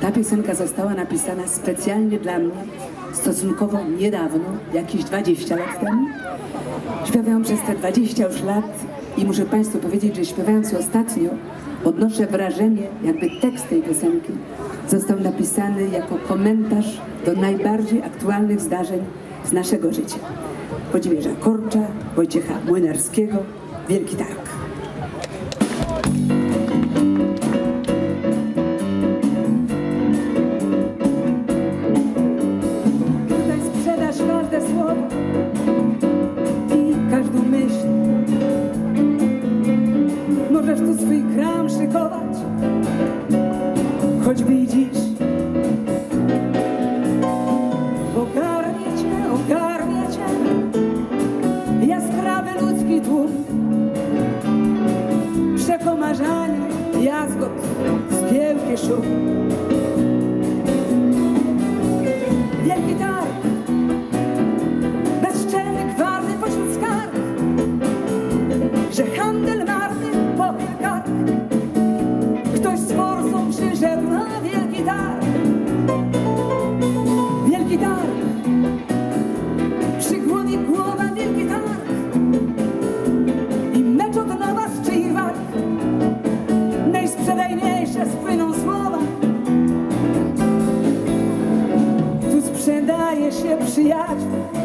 Ta piosenka została napisana specjalnie dla mnie, stosunkowo niedawno, jakieś 20 lat temu. Śpiewałam przez te 20 już lat i muszę Państwu powiedzieć, że śpiewając ostatnio, odnoszę wrażenie, jakby tekst tej piosenki został napisany jako komentarz do najbardziej aktualnych zdarzeń z naszego życia. Włodzimierza Korcza, Wojciecha Młynarskiego, Wielki Targ. jazgot, wielki szum. Wielki targ. przyjaźń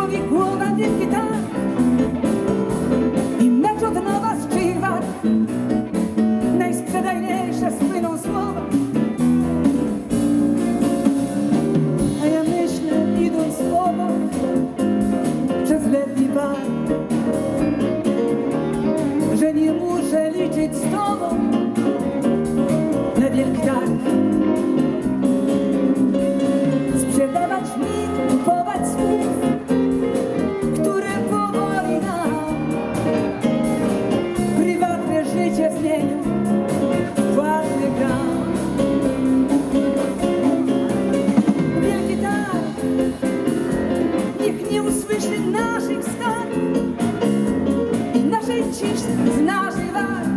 Чоловік, голоди, вітає. кричиш, знав жива.